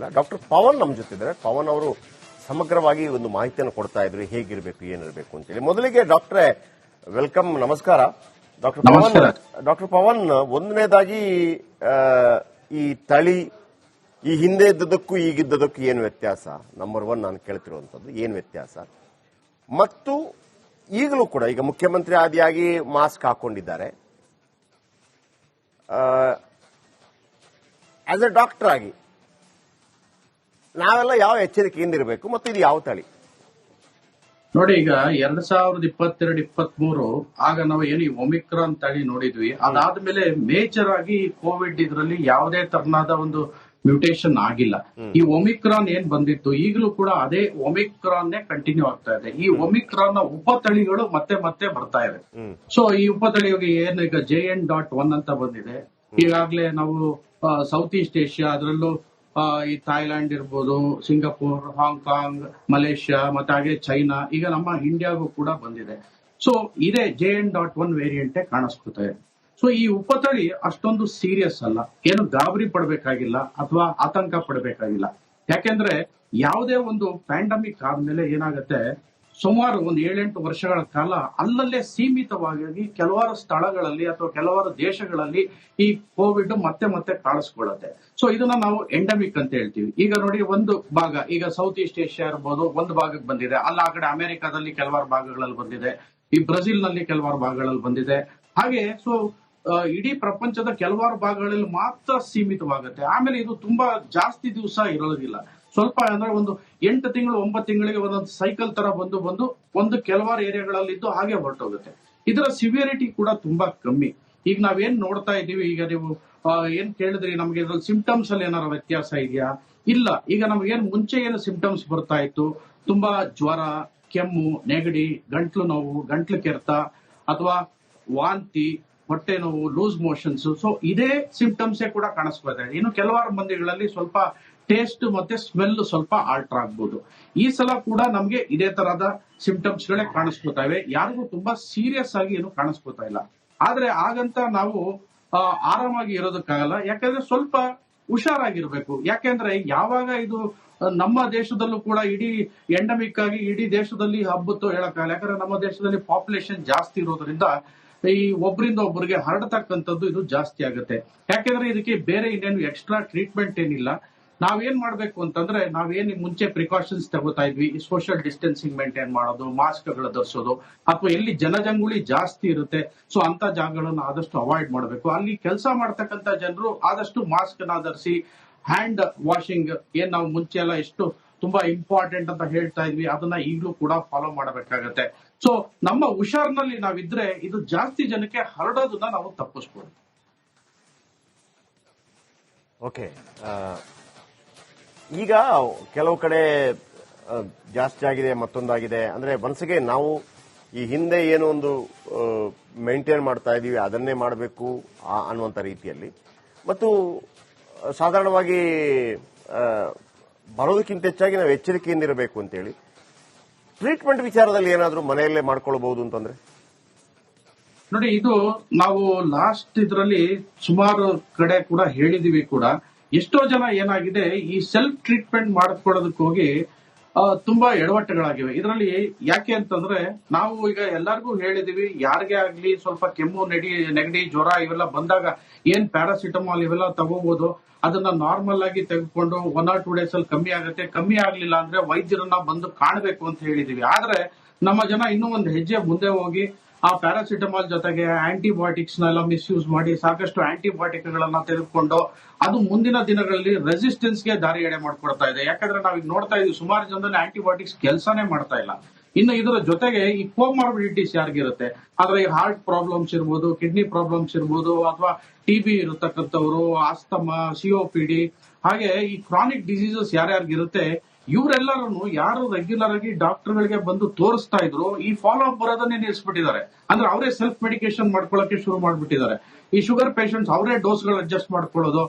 ಗೊತ್ತಿಲ್ಲ ಡಾಕ್ಟರ್ ಪವನ್ ನಮ್ಮ ಜೊತೆ ಇದ್ದಾರೆ. ಪವನ್ ಅವರು ಸಮಗ್ರವಾಗಿ ಒಂದು ಮಾಹಿತಿಯನ್ನು ಕೊಡ್ತಾ ಇದ್ರು. ಹೇಗಿರಬೇಕು ಏನಿರಬೇಕು ಅಂತೇಳಿ. ಮೊದಲಿಗೆ ಡಾಕ್ಟ್ರೇ ವೆಲ್ಕಮ್ ನಮಸ್ಕಾರ. ಡಾಕ್ಟರ್ ಪವನ್. ಡಾಕ್ಟರ್ ಪವನ್ ಒಂದನೇದಾಗಿ ಈ ತಳಿ ಈ ಹಿಂದೆ ಇದ್ದದಕ್ಕೂ ಈಗಿದ್ದದಕ್ಕೂ ಏನು ವ್ಯತ್ಯಾಸ? ನಂಬರ್ ಒನ್ ನಾನು ಕೇಳ್ತಿರುವಂತದ್ದು ಏನು ವ್ಯತ್ಯಾಸ? ಮತ್ತು ಈಗಲೂ ಕೂಡ ಈಗ ಮುಖ್ಯಮಂತ್ರಿ ಆದಿಯಾಗಿ ಮಾಸ್ಕ್ ಹಾಕೊಂಡಿದ್ದಾರೆ. ಆಸ್ ಎ ಡಾಕ್ಟರ್ ಆಗಿ ನಾವೆಲ್ಲ ಯಾವ ಎಚ್ಚರಿಕೆಯಿಂದ ಇರಬೇಕು ಮತ್ತು ಇದು ಯಾವ ತಳಿ? ನೋಡಿ ಈಗ ಎರಡ್ ಸಾವಿರದ ಇಪ್ಪತ್ತೆರಡು ಇಪ್ಪತ್ತ್ ಮೂರು ಆಗ ನಾವು ಏನು ಈ ಒಮಿಕ್ರಾನ್ ತಳಿ ನೋಡಿದ್ವಿ. ಅದಾದ್ಮೇಲೆ ಮೇಜರ್ ಆಗಿ ಕೋವಿಡ್ ಇದರಲ್ಲಿ ಯಾವುದೇ ತರನಾದ ಒಂದು ಮ್ಯೂಟೇಷನ್ ಆಗಿಲ್ಲ. ಈ ಒಮಿಕ್ರಾನ್ ಏನ್ ಬಂದಿತ್ತು? ಈಗಲೂ ಕೂಡ ಅದೇ ಒಮಿಕ್ರಾನ್ ಕಂಟಿನ್ಯೂ ಆಗ್ತಾ ಇದೆ. ಈ ಒಮಿಕ್ರಾನ್ನ ಉಪತಳಿಗಳು ಮತ್ತೆ ಮತ್ತೆ ಬರ್ತಾ ಇದೆ. ಸೊ ಈ ಉಪತಳಿಗೆ ಏನು? ಈಗ ಜೆ ಎನ್ ಡಾಟ್ ಒನ್ ಅಂತ ಬಂದಿದೆ. ಈಗಾಗಲೇ ನಾವು ಸೌತ್ ಈಸ್ಟ್ ಏಷ್ಯಾ ಅದರಲ್ಲೂ ಈ ಥಾಯ್ಲ್ಯಾಂಡ್ ಇರ್ಬೋದು, ಸಿಂಗಾಪುರ್, ಹಾಂಗ್ಕಾಂಗ್, ಮಲೇಷ್ಯಾ, ಮತ್ತೆ ಹಾಗೆ ಚೈನಾ, ಈಗ ನಮ್ಮ ಇಂಡಿಯಾಗೂ ಕೂಡ ಬಂದಿದೆ. ಸೊ ಇದೇ ಜೆ ಎನ್ ಡಾಟ್ ಒನ್ ವೇರಿಯಂಟೇ ಕಾಣಿಸ್ಕೊತಾ ಇದೆ ಸೊ ಈ ಉಪತಳಿ ಅಷ್ಟೊಂದು ಸೀರಿಯಸ್ ಅಲ್ಲ. ಏನು ಗಾಬರಿ ಪಡಬೇಕಾಗಿಲ್ಲ ಅಥವಾ ಆತಂಕ ಪಡಬೇಕಾಗಿಲ್ಲ. ಯಾಕೆಂದ್ರೆ ಯಾವುದೇ ಒಂದು ಪ್ಯಾಂಡಮಿಕ್ ಆದ್ಮೇಲೆ ಏನಾಗುತ್ತೆ ಸುಮಾರು ಒಂದು ಏಳೆಂಟು ವರ್ಷಗಳ ಕಾಲ ಅಲ್ಲಲ್ಲೇ ಸೀಮಿತವಾಗಿ ಕೆಲವಾರು ಸ್ಥಳಗಳಲ್ಲಿ ಅಥವಾ ಕೆಲವಾರು ದೇಶಗಳಲ್ಲಿ ಈ ಕೋವಿಡ್ ಮತ್ತೆ ಮತ್ತೆ ಕಾಣಿಸ್ಕೊಳ್ಳುತ್ತೆ. ಸೊ ಇದನ್ನ ನಾವು ಎಂಡಮಿಕ್ ಅಂತ ಹೇಳ್ತೀವಿ. ಈಗ ನೋಡಿ, ಒಂದು ಭಾಗ, ಈಗ ಸೌತ್ ಈಸ್ಟ್ ಏಷ್ಯಾ ಇರ್ಬೋದು, ಒಂದು ಭಾಗಕ್ಕೆ ಬಂದಿದೆ. ಅಲ್ಲ, ಆ ಕಡೆ ಅಮೆರಿಕಾದಲ್ಲಿ ಕೆಲವಾರು ಭಾಗಗಳಲ್ಲಿ ಬಂದಿದೆ. ಈ ಬ್ರೆಜಿಲ್ನಲ್ಲಿ ಕೆಲವಾರು ಭಾಗಗಳಲ್ಲಿ ಬಂದಿದೆ. ಹಾಗೆ ಸೊ ಇಡೀ ಪ್ರಪಂಚದ ಕೆಲವಾರು ಭಾಗಗಳಲ್ಲಿ ಮಾತ್ರ ಸೀಮಿತವಾಗುತ್ತೆ. ಆಮೇಲೆ ಇದು ತುಂಬಾ ಜಾಸ್ತಿ ದಿವಸ ಇರೋದಿಲ್ಲ. ಸ್ವಲ್ಪ ಅಂದ್ರೆ ಒಂದು ಎಂಟು ತಿಂಗಳು, ಒಂಬತ್ತು ತಿಂಗಳಿಗೆ ಒಂದೊಂದು ಸೈಕಲ್ ತರ ಬಂದು ಬಂದು ಒಂದು ಕೆಲವಾರು ಏರಿಯಾಗಳಲ್ಲಿ ಇದ್ದು ಹಾಗೆ ಹೊರಟೋಗುತ್ತೆ. ಇದರ ಸಿವಿಯರಿಟಿ ಕೂಡ ತುಂಬಾ ಕಮ್ಮಿ. ಈಗ ನಾವೇನ್ ನೋಡ್ತಾ ಇದ್ದೀವಿ, ಈಗ ನೀವು ಏನ್ ಕೇಳಿದ್ರಿ ನಮ್ಗೆ ಇದ್ರಲ್ಲಿ ಸಿಂಪ್ಟಮ್ಸ್ ಅಲ್ಲಿ ಏನಾರ ವ್ಯತ್ಯಾಸ ಇದೆಯಾ? ಇಲ್ಲ. ಈಗ ನಮ್ಗೆ ಏನ್ ಮುಂಚೆ ಏನು ಸಿಂಪ್ಟಮ್ಸ್ ಬರ್ತಾ ಇತ್ತು? ತುಂಬಾ ಜ್ವರ, ಕೆಮ್ಮು, ನೆಗಡಿ, ಗಂಟ್ಲು ನೋವು, ಗಂಟ್ಲು ಕೆರೆತ, ಅಥವಾ ವಾಂತಿ, ಹೊಟ್ಟೆ ನೋವು ಲೂಸ್ ಮೋಷನ್ಸ್ ಸೊ ಇದೇ ಸಿಂಪ್ಟಮ್ಸೇ ಕೂಡ ಕಾಣಿಸ್ಕೊಳ್ತಾ ಇದೆ. ಇನ್ನು ಕೆಲವಾರು ಮಂದಿಗಳಲ್ಲಿ ಸ್ವಲ್ಪ ಟೇಸ್ಟ್ ಮತ್ತೆ ಸ್ಮೆಲ್ ಸ್ವಲ್ಪ ಆಲ್ಟರ್ ಆಗ್ಬೋದು. ಈ ಸಲ ಕೂಡ ನಮ್ಗೆ ಇದೇ ತರಹದ ಸಿಂಪ್ಟಮ್ಸ್ ಗಳೇ ಕಾಣಿಸ್ಕೊತಾ ಇವೆ. ಯಾರಿಗೂ ತುಂಬಾ ಸೀರಿಯಸ್ ಆಗಿ ಏನು ಕಾಣಿಸ್ಕೊತಾ ಇಲ್ಲ. ಆದ್ರೆ ಹಾಗಂತ ನಾವು ಆರಾಮಾಗಿ ಇರೋದಕ್ಕಾಗಲ್ಲ. ಯಾಕಂದ್ರೆ ಸ್ವಲ್ಪ ಹುಷಾರಾಗಿರ್ಬೇಕು. ಯಾಕೆಂದ್ರೆ ಯಾವಾಗ ಇದು ನಮ್ಮ ದೇಶದಲ್ಲೂ ಕೂಡ ಇಡೀ ಎಂಡಮಿಕ್ ಆಗಿ ಇಡೀ ದೇಶದಲ್ಲಿ ಹಬ್ಬತ್ತು ಹೇಳಕ್ಕಾಗಲ್ಲ. ಯಾಕಂದ್ರೆ ನಮ್ಮ ದೇಶದಲ್ಲಿ ಪಾಪ್ಯುಲೇಷನ್ ಜಾಸ್ತಿ ಇರೋದ್ರಿಂದ ಈ ಒಬ್ಬರಿಂದ ಒಬ್ಬರಿಗೆ ಹರಡತಕ್ಕಂಥದ್ದು ಇದು ಜಾಸ್ತಿ ಆಗುತ್ತೆ. ಯಾಕೆಂದ್ರೆ ಇದಕ್ಕೆ ಬೇರೆ ಇನ್ನೇನು ಎಕ್ಸ್ಟ್ರಾ ಟ್ರೀಟ್ಮೆಂಟ್ ಏನಿಲ್ಲ. ನಾವೇನ್ ಮಾಡ್ಬೇಕು ಅಂತಂದ್ರೆ ನಾವೇನ್ ಮುಂಚೆ ಪ್ರಿಕಾಷನ್ಸ್ ತಗೋತಾ ಇದ್ವಿ ಸೋಷಿಯಲ್ ಡಿಸ್ಟೆನ್ಸಿಂಗ್ ಮೇಂಟೈನ್ ಮಾಡೋದು ಮಾಸ್ಕ್ಗಳು ಧರಿಸೋದು, ಅಥವಾ ಎಲ್ಲಿ ಜನಜಂಗುಳಿ ಜಾಸ್ತಿ ಇರುತ್ತೆ ಸೊ ಅಂತ ಜಾಗಗಳನ್ನ ಆದಷ್ಟು ಅವಾಯ್ಡ್ ಮಾಡಬೇಕು. ಅಲ್ಲಿ ಕೆಲಸ ಮಾಡ್ತಕ್ಕಂತ ಜನರು ಆದಷ್ಟು ಮಾಸ್ಕ್ನ ಧರಿಸಿ ಹ್ಯಾಂಡ್ ವಾಷಿಂಗ್ ಏನ್ ನಾವು ಮುಂಚೆ ಎಲ್ಲ ಎಷ್ಟು ತುಂಬಾ ಇಂಪಾರ್ಟೆಂಟ್ ಅಂತ ಹೇಳ್ತಾ ಇದ್ವಿ, ಅದನ್ನ ಈಗಲೂ ಕೂಡ ಫಾಲೋ ಮಾಡಬೇಕಾಗತ್ತೆ. ಸೊ ನಮ್ಮ ಹುಷಾರ್ನಲ್ಲಿ ನಾವಿದ್ರೆ ಇದು ಜಾಸ್ತಿ ಜನಕ್ಕೆ ಹರಡೋದನ್ನ ನಾವು ತಪ್ಪಿಸ್ಬೋದು. ಓಕೆ ಈಗ ಕೆಲವು ಕಡೆ ಜಾಸ್ತಿ ಆಗಿದೆ, ಮತ್ತೊಂದಾಗಿದೆ. ಅಂದ್ರೆ ಮನಸ್ಸಿಗೆ ನಾವು ಈ ಹಿಂದೆ ಏನು ಒಂದು ಮೇಂಟೈನ್ ಮಾಡ್ತಾ ಇದೀವಿ ಅದನ್ನೇ ಮಾಡಬೇಕು ಅನ್ನುವಂಥ ರೀತಿಯಲ್ಲಿ. ಮತ್ತು ಸಾಧಾರಣವಾಗಿ ಬರೋದಕ್ಕಿಂತ ಹೆಚ್ಚಾಗಿ ನಾವು ಎಚ್ಚರಿಕೆಯಿಂದ ಇರಬೇಕು ಅಂತೇಳಿ. ಟ್ರೀಟ್ಮೆಂಟ್ ವಿಚಾರದಲ್ಲಿ ಏನಾದರೂ ಮನೆಯಲ್ಲೇ ಮಾಡ್ಕೊಳ್ಬಹುದು ಅಂತಂದ್ರೆ? ನೋಡಿ, ಇದು ನಾವು ಲಾಸ್ಟ್ ಇದರಲ್ಲಿ ಸುಮಾರು ಕಡೆ ಕೂಡ ಹೇಳಿದೀವಿ ಕೂಡ. ಎಷ್ಟೋ ಜನ ಏನಾಗಿದೆ, ಈ ಸೆಲ್ಫ್ ಟ್ರೀಟ್ಮೆಂಟ್ ಮಾಡಿಸ್ಕೊಳ್ಳೋದಕ್ಕೆ ಹೋಗಿ ತುಂಬಾ ಎಡವಟ್ಟುಗಳಾಗಿವೆ. ಇದರಲ್ಲಿ ಯಾಕೆ ಅಂತಂದ್ರೆ, ನಾವು ಈಗ ಎಲ್ಲರಿಗೂ ಹೇಳಿದೀವಿ, ಯಾರಿಗೆ ಆಗ್ಲಿ ಸ್ವಲ್ಪ ಕೆಮ್ಮು, ನೆಡಿ, ನೆಗಡಿ, ಜ್ವರ ಇವೆಲ್ಲ ಬಂದಾಗ ಏನ್ ಪ್ಯಾರಾಸಿಟಮಾಲ್ ಇವೆಲ್ಲ ತಗೋಬಹುದು ಅದನ್ನ ನಾರ್ಮಲ್ ಆಗಿ ತೆಗೆದುಕೊಂಡು ಒನ್ ಆರ್ ಟೂ ಡೇಸ್ ಅಲ್ಲಿ ಕಮ್ಮಿ ಆಗುತ್ತೆ. ಕಮ್ಮಿ ಆಗ್ಲಿಲ್ಲ ಅಂದ್ರೆ ವೈದ್ಯರನ್ನ ಬಂದು ಕಾಣಬೇಕು ಅಂತ ಹೇಳಿದೀವಿ. ಆದ್ರೆ ನಮ್ಮ ಜನ ಇನ್ನೂ ಒಂದು ಹೆಜ್ಜೆ ಮುಂದೆ ಹೋಗಿ ಆ ಪ್ಯಾರಾಸಿಟಮಾಲ್ ಜೊತೆಗೆ ಆಂಟಿಬಯೋಟಿಕ್ಸ್ ನೆಲ್ಲ ಮಿಸ್ಯೂಸ್ ಮಾಡಿ ಸಾಕಷ್ಟು ಆಂಟಿಬಯೋಟಿಕ್ ಗಳನ್ನ ತೆಗೆದುಕೊಂಡು ಅದು ಮುಂದಿನ ದಿನಗಳಲ್ಲಿ ರೆಸಿಸ್ಟೆನ್ಸ್ಗೆ ದಾರಿ ಎಡೆ ಮಾಡ್ಕೊಡ್ತಾ ಇದೆ. ಯಾಕಂದ್ರೆ ನಾವೀಗ ನೋಡ್ತಾ ಇದೀವಿ, ಸುಮಾರು ಜನದಲ್ಲಿ ಆಂಟಿಬಯೋಟಿಕ್ಸ್ ಕೆಲಸನೇ ಮಾಡ್ತಾ ಇಲ್ಲ. ಇನ್ನು ಇದರ ಜೊತೆಗೆ ಈ ಕೋಮಾರ್ಬಿಡಿಟೀಸ್ ಯಾರಿಗಿರುತ್ತೆ? ಆದ್ರೆ ಈ ಹಾರ್ಟ್ ಪ್ರಾಬ್ಲಮ್ಸ್ ಇರ್ಬೋದು ಕಿಡ್ನಿ ಪ್ರಾಬ್ಲಮ್ಸ್ ಇರ್ಬೋದು, ಅಥವಾ ಟಿಬಿ ಇರತಕ್ಕಂಥವ್ರು ಆಸ್ತಮ ಸಿಒಪಿಡಿ ಹಾಗೆ ಈ ಕ್ರಾನಿಕ್ ಡಿಸೀಸಸ್ ಯಾರ್ಯಾರಿಗಿರುತ್ತೆ? ಇವರೆಲ್ಲರನ್ನು ಯಾರು ರೆಗ್ಯುಲರ್ ಆಗಿ ಡಾಕ್ಟರ್ ಗಳಿಗೆ ಬಂದು ತೋರಿಸ್ತಾ ಇದ್ರು, ಈ ಫಾಲೋ ಅಪ್ ಬರೋದನ್ನೇ ನಿಲ್ಲಿಸ್ಬಿಟ್ಟಿದ್ದಾರೆ ಅಂದ್ರೆ ಅವರೇ ಸೆಲ್ಫ್ ಮೆಡಿಕೇಶನ್ ಮಾಡ್ಕೊಳ್ಳೋಕೆ ಶುರು ಮಾಡ್ಬಿಟ್ಟಿದ್ದಾರೆ. ಈ ಶುಗರ್ ಪೇಷಂಟ್ಸ್ ಅವರೇ ಡೋಸ್ ಡೋಸ್ಗಳು ಅಡ್ಜಸ್ಟ್ ಮಾಡ್ಕೊಳ್ಳೋದು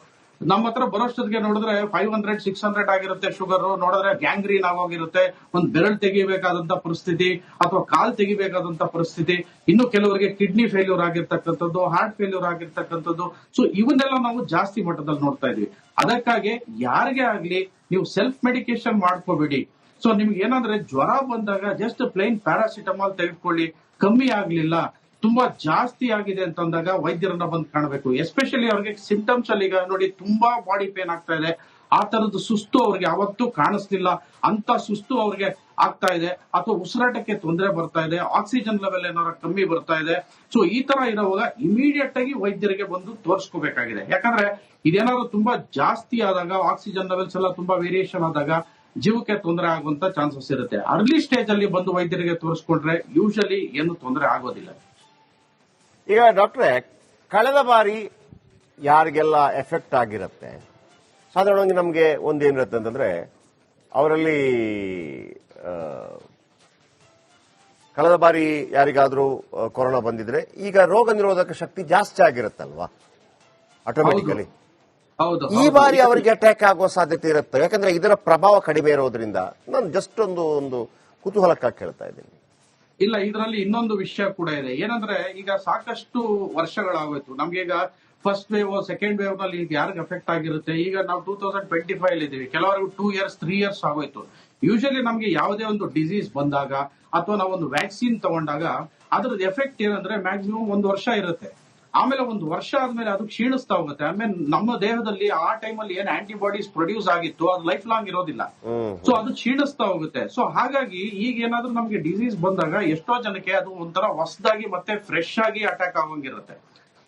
ನಮ್ಮ ಹತ್ರ ಬರೋಷ್ಟೊತ್ತಿಗೆ ನೋಡಿದ್ರೆ ಫೈವ್ ಹಂಡ್ರೆಡ್ ಸಿಕ್ಸ್ ಹಂಡ್ರೆಡ್ ಆಗಿರುತ್ತೆ ಶುಗರ್ ನೋಡಿದ್ರೆ ಗ್ಯಾಂಗ್ರೀನ್ ಆಗೋಗಿರುತ್ತೆ. ಒಂದ್ ಬೆರಳು ತೆಗಿಬೇಕಾದಂತ ಪರಿಸ್ಥಿತಿ ಅಥವಾ ಕಾಲ್ ತೆಗಿಬೇಕಾದಂತ ಪರಿಸ್ಥಿತಿ. ಇನ್ನು ಕೆಲವರಿಗೆ ಕಿಡ್ನಿ ಫೇಲ್ಯೂರ್ ಆಗಿರ್ತಕ್ಕಂಥದ್ದು ಹಾರ್ಟ್ ಫೇಲ್ಯೂರ್ ಆಗಿರ್ತಕ್ಕಂಥದ್ದು. ಸೊ ಇವನ್ನೆಲ್ಲ ನಾವು ಜಾಸ್ತಿ ಮಟ್ಟದಲ್ಲಿ ನೋಡ್ತಾ ಇದೀವಿ. ಅದಕ್ಕಾಗಿ ಯಾರಿಗೆ ಆಗ್ಲಿ ನೀವು ಸೆಲ್ಫ್ ಮೆಡಿಕೇಶನ್ ಮಾಡ್ಕೋಬೇಡಿ. ಸೊ ನಿಮ್ಗೆ ಏನಂದ್ರೆ ಜ್ವರ ಬಂದಾಗ ಜಸ್ಟ್ ಪ್ಲೈನ್ ಪ್ಯಾರಾಸಿಟಮಾಲ್ ತೆಗೆದುಕೊಳ್ಳಿ. ಕಮ್ಮಿ ಆಗ್ಲಿಲ್ಲ. ತುಂಬಾ ಜಾಸ್ತಿ ಆಗಿದೆ ಅಂತಂದಾಗ ವೈದ್ಯರನ್ನ ಬಂದು ಕಾಣಬೇಕು. ಎಸ್ಪೆಷಲಿ ಅವ್ರಿಗೆ ಸಿಂಟಮ್ಸ್ ಅಲ್ಲಿ ಈಗ ನೋಡಿ ತುಂಬಾ ಬಾಡಿ ಪೇನ್ ಆಗ್ತಾ ಇದೆ. ಆ ತರದ ಸುಸ್ತು ಅವ್ರಿಗೆ ಯಾವತ್ತೂ ಕಾಣಿಸ್ತಿಲ್ಲ ಅಂತ ಸುಸ್ತು ಅವ್ರಿಗೆ ಆಗ್ತಾ ಇದೆ. ಅಥವಾ ಉಸಿರಾಟಕ್ಕೆ ತೊಂದರೆ ಬರ್ತಾ ಇದೆ. ಆಕ್ಸಿಜನ್ ಲೆವೆಲ್ ಏನಾರ ಕಮ್ಮಿ ಬರ್ತಾ ಇದೆ. ಸೊ ಈ ತರ ಇರುವಾಗ ಇಮಿಡಿಯೇಟ್ ಆಗಿ ವೈದ್ಯರಿಗೆ ಬಂದು ತೋರಿಸ್ಕೋಬೇಕಾಗಿದೆ. ಯಾಕಂದ್ರೆ ಇದೇನಾದ್ರು ತುಂಬಾ ಜಾಸ್ತಿ ಆದಾಗ ಆಕ್ಸಿಜನ್ ಲೆವೆಲ್ಸ್ ಎಲ್ಲ ತುಂಬಾ ವೇರಿಯೇಷನ್ ಆದಾಗ ಜೀವಕ್ಕೆ ತೊಂದರೆ ಆಗುವಂತ ಚಾನ್ಸಸ್ ಇರುತ್ತೆ. ಅರ್ಲಿ ಸ್ಟೇಜ್ ಅಲ್ಲಿ ಬಂದು ವೈದ್ಯರಿಗೆ ತೋರಿಸ್ಕೊಂಡ್ರೆ ಯೂಶಲಿ ಏನು ತೊಂದರೆ ಆಗೋದಿಲ್ಲ. ಈಗ ಡಾಕ್ಟ್ರೆ ಕಳೆದ ಬಾರಿ ಯಾರಿಗೆಲ್ಲ ಎಫೆಕ್ಟ್ ಆಗಿರುತ್ತೆ? ಸಾಧಾರಣವಾಗಿ ನಮಗೆ ಒಂದೇನಿರುತ್ತೆ ಅಂತಂದ್ರೆ ಅವರಲ್ಲಿ ಕಳೆದ ಬಾರಿ ಯಾರಿಗಾದ್ರೂ ಕೊರೋನಾ ಬಂದಿದ್ರೆ ಈಗ ರೋಗ ನಿರೋಧಕ ಶಕ್ತಿ ಜಾಸ್ತಿ ಆಗಿರುತ್ತಲ್ವಾ? ಆಟೋಮೆಟಿಕಲಿ ಈ ಬಾರಿ ಅವರಿಗೆ ಅಟ್ಯಾಕ್ ಆಗುವ ಸಾಧ್ಯತೆ ಇರುತ್ತೆ. ಯಾಕಂದ್ರೆ ಇದರ ಪ್ರಭಾವ ಕಡಿಮೆ ಇರೋದ್ರಿಂದ ನಾನು ಜಸ್ಟ್ ಒಂದು ಒಂದು ಕುತೂಹಲಕ್ಕಾಗಿ ಕೇಳ್ತಾ ಇದ್ದೀನಿ. ಇಲ್ಲ, ಇದರಲ್ಲಿ ಇನ್ನೊಂದು ವಿಷಯ ಕೂಡ ಇದೆ. ಏನಂದ್ರೆ, ಈಗ ಸಾಕಷ್ಟು ವರ್ಷಗಳಾಗೋಯ್ತು. ನಮ್ಗೆ ಈಗ ಫಸ್ಟ್ ವೇವ್ ಸೆಕೆಂಡ್ ವೇವ್ನಲ್ಲಿ ಈಗ ಯಾರಿಗೆ ಎಫೆಕ್ಟ್ ಆಗಿರುತ್ತೆ? ಈಗ ನಾವು ಟೂ ತೌಸಂಡ್ ಟ್ವೆಂಟಿ ಫೈವ್ ಇದೀವಿ ಕೆಲವರಿಗೆ ಟೂ ಇಯರ್ಸ್ ತ್ರೀ ಇಯರ್ಸ್ ಆಗೋಯ್ತು. ಯೂಶಲಿ ನಮ್ಗೆ ಯಾವುದೇ ಒಂದು ಡಿಸೀಸ್ ಬಂದಾಗ ಅಥವಾ ನಾವೊಂದು ವ್ಯಾಕ್ಸಿನ್ ತಗೊಂಡಾಗ ಅದ್ರದ್ದು ಎಫೆಕ್ಟ್ ಏನಂದ್ರೆ ಮ್ಯಾಕ್ಸಿಮಮ್ ಒಂದು ವರ್ಷ ಇರುತ್ತೆ. ಆಮೇಲೆ ಒಂದು ವರ್ಷ ಆದ್ಮೇಲೆ ಅದು ಕ್ಷೀಣಿಸ್ತಾ ಹೋಗುತ್ತೆ. ಆಮೇಲೆ ನಮ್ಮ ದೇಹದಲ್ಲಿ ಆ ಟೈಮಲ್ಲಿ ಏನ್ ಆಂಟಿಬಾಡೀಸ್ ಪ್ರೊಡ್ಯೂಸ್ ಆಗಿತ್ತು ಅದು ಲೈಫ್ ಲಾಂಗ್ ಇರೋದಿಲ್ಲ. ಸೊ ಅದು ಕ್ಷೀಣಿಸ್ತಾ ಹೋಗುತ್ತೆ. ಸೊ ಹಾಗಾಗಿ ಈಗ ಏನಾದ್ರೂ ನಮ್ಗೆ ಡಿಸೀಸ್ ಬಂದಾಗ ಎಷ್ಟೋ ಜನಕ್ಕೆ ಅದು ಒಂಥರ ಹೊಸದಾಗಿ ಮತ್ತೆ ಫ್ರೆಶ್ ಆಗಿ ಅಟ್ಯಾಕ್ ಆಗೋಂಗಿರುತ್ತೆ.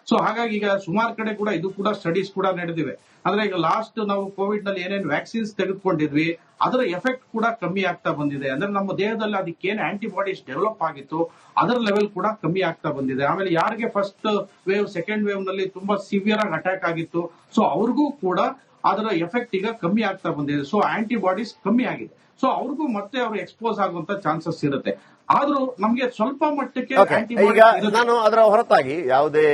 ಸೊ ಹಾಗಾಗಿ ಈಗ ಸುಮಾರು ಕಡೆ ಕೂಡ ಇದು ಕೂಡ ಸ್ಟಡೀಸ್ ಕೂಡ ನಡೆದಿವೆ. ಅಂದ್ರೆ ಈಗ ಲಾಸ್ಟ್ ನಾವು ಕೋವಿಡ್ನಲ್ಲಿ ಏನೇನು ವ್ಯಾಕ್ಸಿನ್ಸ್ ತೆಗೆದುಕೊಂಡಿದ್ವಿ, ಅದರ ಎಫೆಕ್ಟ್ ಕೂಡ ಕಮ್ಮಿ ಆಗ್ತಾ ಬಂದಿದೆ. ಅಂದ್ರೆ ನಮ್ಮ ದೇಹದಲ್ಲಿ ಅದಕ್ಕೆ ಏನು ಆಂಟಿಬಾಡೀಸ್ ಡೆವಲಪ್ ಆಗಿತ್ತು, ಅದರ ಲೆವೆಲ್ ಕೂಡ ಕಮ್ಮಿ ಆಗ್ತಾ ಬಂದಿದೆ. ಆಮೇಲೆ ಯಾರಿಗೆ ಫಸ್ಟ್ ವೇವ್ ಸೆಕೆಂಡ್ ವೇವ್ನಲ್ಲಿ ತುಂಬಾ ಸಿವಿಯರ್ ಆಗಿ ಅಟ್ಯಾಕ್ ಆಗಿತ್ತು ಸೊ ಅವ್ರಿಗೂ ಕೂಡ ಅದರ ಎಫೆಕ್ಟ್ ಈಗ ಕಮ್ಮಿ ಆಗ್ತಾ ಬಂದಿದೆ. ಸೊ ಆಂಟಿಬಾಡೀಸ್ ಕಮ್ಮಿ ಆಗಿದೆ. ಸೊ ಅವ್ರಿಗೂ ಮತ್ತೆ ಅವ್ರು ಎಕ್ಸ್ಪೋಸ್ ಆಗುವಂತ ಚಾನ್ಸಸ್ ಇರುತ್ತೆ. ಆದ್ರೂ ನಮ್ಗೆ ಸ್ವಲ್ಪ ಮಟ್ಟಕ್ಕೆ. ಈಗ ನಾನು ಅದರ ಹೊರತಾಗಿ ಯಾವುದೇ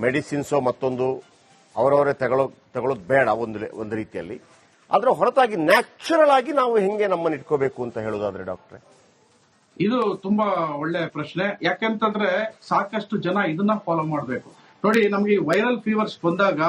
ಮೆಡಿಸಿನ್ಸೋ ಮತ್ತೊಂದು ಅವರವರೇ ತಗೊಳ್ಳೋ ತಗೊಳ್ಳೋದು ಬೇಡ ಒಂದು ಒಂದು ರೀತಿಯಲ್ಲಿ. ಅದರ ಹೊರತಾಗಿ ನ್ಯಾಚುರಲ್ ಆಗಿ ನಾವು ಹೆಂಗೆ ನಮ್ಮನ್ನ ಇಟ್ಕೋಬೇಕು ಅಂತ ಹೇಳೋದಾದ್ರೆ ಡಾಕ್ಟ್ರೆ? ಇದು ತುಂಬಾ ಒಳ್ಳೆ ಪ್ರಶ್ನೆ. ಯಾಕೆಂತಂದ್ರೆ ಸಾಕಷ್ಟು ಜನ ಇದನ್ನ ಫಾಲೋ ಮಾಡಬೇಕು. ನೋಡಿ ನಮ್ಗೆ ವೈರಲ್ ಫೀವರ್ಸ್ ಬಂದಾಗ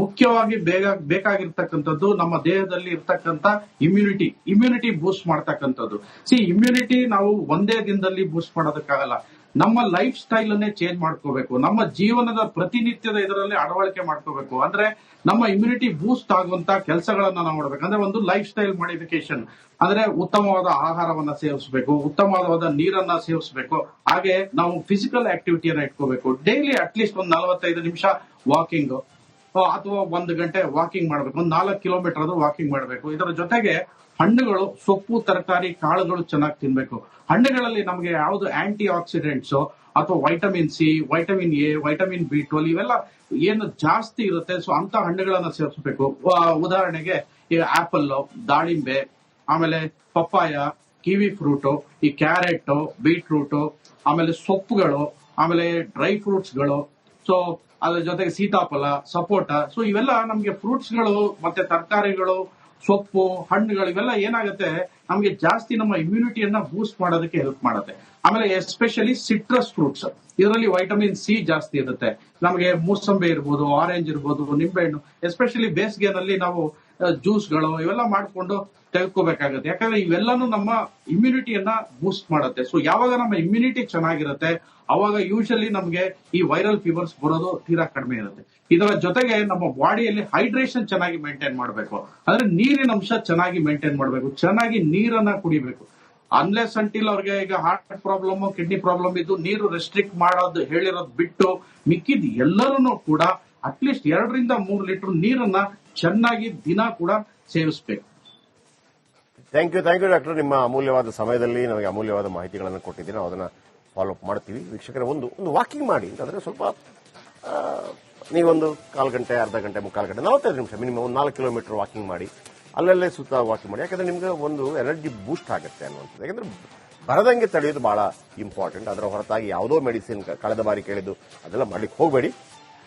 ಮುಖ್ಯವಾಗಿ ಬೇಗ ಬೇಕಾಗಿರ್ತಕ್ಕಂಥದ್ದು ನಮ್ಮ ದೇಹದಲ್ಲಿ ಇರ್ತಕ್ಕಂಥ ಇಮ್ಯುನಿಟಿ ಇಮ್ಯುನಿಟಿ ಬೂಸ್ಟ್ ಮಾಡ್ತಕ್ಕಂಥದ್ದು. ಸಿ ಇಮ್ಯುನಿಟಿ ನಾವು ಒಂದೇ ದಿನದಲ್ಲಿ ಬೂಸ್ಟ್ ಮಾಡೋದಕ್ಕಾಗಲ್ಲ. ನಮ್ಮ ಲೈಫ್ ಸ್ಟೈಲ್ ಅನ್ನೇ ಚೇಂಜ್ ಮಾಡ್ಕೋಬೇಕು. ನಮ್ಮ ಜೀವನದ ಪ್ರತಿನಿತ್ಯದ ಇದರಲ್ಲಿ ಅಳವಡಿಕೆ ಮಾಡ್ಕೋಬೇಕು. ಅಂದ್ರೆ ನಮ್ಮ ಇಮ್ಯುನಿಟಿ ಬೂಸ್ಟ್ ಆಗುವಂತ ಕೆಲಸಗಳನ್ನ ನಾವು ಮಾಡ್ಬೇಕು. ಅಂದ್ರೆ ಒಂದು ಲೈಫ್ ಸ್ಟೈಲ್ ಮಾಡಿಫಿಕೇಶನ್ ಅಂದ್ರೆ ಉತ್ತಮವಾದ ಆಹಾರವನ್ನ ಸೇವಿಸಬೇಕು, ಉತ್ತಮವಾದ ನೀರನ್ನ ಸೇವಿಸಬೇಕು. ಹಾಗೆ ನಾವು ಫಿಸಿಕಲ್ ಆಕ್ಟಿವಿಟಿಯನ್ನ ಇಟ್ಕೋಬೇಕು. ಡೈಲಿ ಅಟ್ಲೀಸ್ಟ್ ಒಂದು ನಲವತ್ತೈದು ನಿಮಿಷ ವಾಕಿಂಗ್ ಅಥವಾ ಒಂದು ಗಂಟೆ ವಾಕಿಂಗ್ ಮಾಡಬೇಕು. ಒಂದು ನಾಲ್ಕು ಕಿಲೋಮೀಟರ್ ಅದು ವಾಕಿಂಗ್ ಮಾಡಬೇಕು. ಇದರ ಜೊತೆಗೆ ಹಣ್ಣುಗಳು, ಸೊಪ್ಪು, ತರಕಾರಿ, ಕಾಳುಗಳು ಚೆನ್ನಾಗಿ ತಿನ್ಬೇಕು. ಹಣ್ಣುಗಳಲ್ಲಿ ನಮಗೆ ಯಾವುದು ಆಂಟಿ ಆಕ್ಸಿಡೆಂಟ್ಸ್ ಅಥವಾ vitamin C vitamin A vitamin B twelve ಇವೆಲ್ಲ ಏನು ಜಾಸ್ತಿ ಇರುತ್ತೆ. ಸೊ ಅಂತ ಹಣ್ಣುಗಳನ್ನ ಸೇರಿಸಬೇಕು. ಉದಾಹರಣೆಗೆ ಈ ಆಪಲ್ ದಾಳಿಂಬೆ, ಆಮೇಲೆ ಪಪ್ಪಾಯ ಕಿವಿ ಫ್ರೂಟು ಈ ಕ್ಯಾರೆಟ್ ಬೀಟ್ರೂಟ್ ಆಮೇಲೆ ಸೊಪ್ಪುಗಳು, ಆಮೇಲೆ ಡ್ರೈ ಫ್ರೂಟ್ಸ್ಗಳು ಸೊ ಅದ್ರ ಜೊತೆಗೆ ಸೀತಾಫಲ ಸಪೋಟ. ಸೊ ಇವೆಲ್ಲ ನಮ್ಗೆ ಫ್ರೂಟ್ಸ್ಗಳು ಮತ್ತೆ ತರಕಾರಿಗಳು, ಸೊಪ್ಪು, ಹಣ್ಣುಗಳು ಇವೆಲ್ಲ ಏನಾಗುತ್ತೆ, ನಮ್ಗೆ ಜಾಸ್ತಿ ನಮ್ಮ ಇಮ್ಯುನಿಟಿಯನ್ನ ಬೂಸ್ಟ್ ಮಾಡೋದಕ್ಕೆ ಹೆಲ್ಪ್ ಮಾಡುತ್ತೆ. ಆಮೇಲೆ ಎಸ್ಪೆಷಲಿ ಸಿಟ್ರಸ್ ಫ್ರೂಟ್ಸ್ ಇದರಲ್ಲಿ ವೈಟಮಿನ್ ಸಿ ಜಾಸ್ತಿ ಇರುತ್ತೆ. ನಮಗೆ ಮೂಸಂಬಿ ಇರ್ಬೋದು ಆರೆಂಜ್ ಇರ್ಬೋದು ನಿಂಬೆಹಣ್ಣು ಎಸ್ಪೆಷಲಿ ಬೇಸಿಗೆನಲ್ಲಿ ನಾವು ಜ್ಯೂಸ್ಗಳು ಇವೆಲ್ಲ ಮಾಡಿಕೊಂಡು ತೆಗೆದುಕೋಬೇಕಾಗುತ್ತೆ. ಯಾಕಂದ್ರೆ ಇವೆಲ್ಲಾನು ನಮ್ಮ ಇಮ್ಯುನಿಟಿಯನ್ನ ಬೂಸ್ಟ್ ಮಾಡುತ್ತೆ. ಸೊ ಯಾವಾಗ ನಮ್ಮ ಇಮ್ಯುನಿಟಿ ಚೆನ್ನಾಗಿರುತ್ತೆ, ಅವಾಗ ಯೂಶಲಿ ನಮಗೆ ಈ ವೈರಲ್ ಫೀವರ್ಸ್ ಬರೋದು ತೀರಾ ಕಡಿಮೆ ಇರುತ್ತೆ. ಇದರ ಜೊತೆಗೆ ನಮ್ಮ ಬಾಡಿಯಲ್ಲಿ ಹೈಡ್ರೇಷನ್ ಚೆನ್ನಾಗಿ ಮೇಂಟೈನ್ ಮಾಡಬೇಕು. ಅಂದ್ರೆ ನೀರಿನ ಅಂಶ ಚೆನ್ನಾಗಿ ಮೇಂಟೈನ್ ಮಾಡಬೇಕು. ಚೆನ್ನಾಗಿ ನೀರನ್ನ ಕುಡಿಬೇಕು. ಅನ್ಲೆಸ್ ಅಂಟಿಲ್ ಅವ್ರಿಗೆ ಈಗ ಹಾರ್ಟ್ ಪ್ರಾಬ್ಲಮ್ ಕಿಡ್ನಿ ಪ್ರಾಬ್ಲಮ್ ಇದ್ದು ನೀರು ರೆಸ್ಟ್ರಿಕ್ಟ್ ಮಾಡೋದು, ಹೇಳಿರೋದು ಬಿಟ್ಟು ಮಿಕ್ಕಿದ್ ಎಲ್ಲರೂ ಕೂಡ ಅಟ್ಲೀಸ್ಟ್ ಎರಡರಿಂದ ಮೂರು ಲೀಟರ್ ನೀರನ್ನ ಚೆನ್ನಾಗಿ ದಿನ ಕೂಡ ಸೇವಿಸಬೇಕು. Thank you thank you doctor ನಿಮ್ಮ ಅಮೂಲ್ಯವಾದ ಸಮಯದಲ್ಲಿ ನಮಗೆ ಅಮೂಲ್ಯವಾದ ಮಾಹಿತಿಗಳನ್ನು ಕೊಟ್ಟಿದ್ದೀರಿ. ಅದನ್ನ ಫಾಲೋ ಅಪ್ ಮಾಡ್ತೀವಿ. ವೀಕ್ಷಕರ, ಒಂದು ಒಂದು ವಾಕಿಂಗ್ ಮಾಡಿ. ಅಂತಂದ್ರೆ ಸ್ವಲ್ಪ ನೀವೊಂದು ಕಾಲು ಗಂಟೆ, ಅರ್ಧ ಗಂಟೆ, ಮುಕ್ಕಾಲು ಗಂಟೆ, ನಲವತ್ತೈದು ನಿಮಿಷ ಮಿನಿಮಮ್ ಒಂದು ನಾಲ್ಕು ಕಿಲೋಮೀಟರ್ ವಾಕಿಂಗ್ ಮಾಡಿ. ಅಲ್ಲಲ್ಲೇ ಸುತ್ತ ವಾಕಿಂಗ್ ಮಾಡಿ. ಯಾಕಂದ್ರೆ ನಿಮ್ಗೆ ಒಂದು ಎನರ್ಜಿ ಬೂಸ್ಟ್ ಆಗುತ್ತೆ ಅನ್ನುವಂಥದ್ದು. ಯಾಕಂದ್ರೆ ಬರದಂಗೆ ತಡೆಯೋದು ಬಹಳ ಇಂಪಾರ್ಟೆಂಟ್ ಅದರ ಹೊರತಾಗಿ ಯಾವುದೋ ಮೆಡಿಸಿನ್ ಕಳೆದ ಬಾರಿ ಕೇಳಿದ್ದು ಅದೆಲ್ಲ ಮಾಡ್ಲಿಕ್ಕೆ ಹೋಗಬೇಡಿ.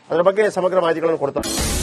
ಅದರ ಬಗ್ಗೆ ಸಮಗ್ರ ಮಾಹಿತಿಗಳನ್ನು ಕೊಡ್ತಾ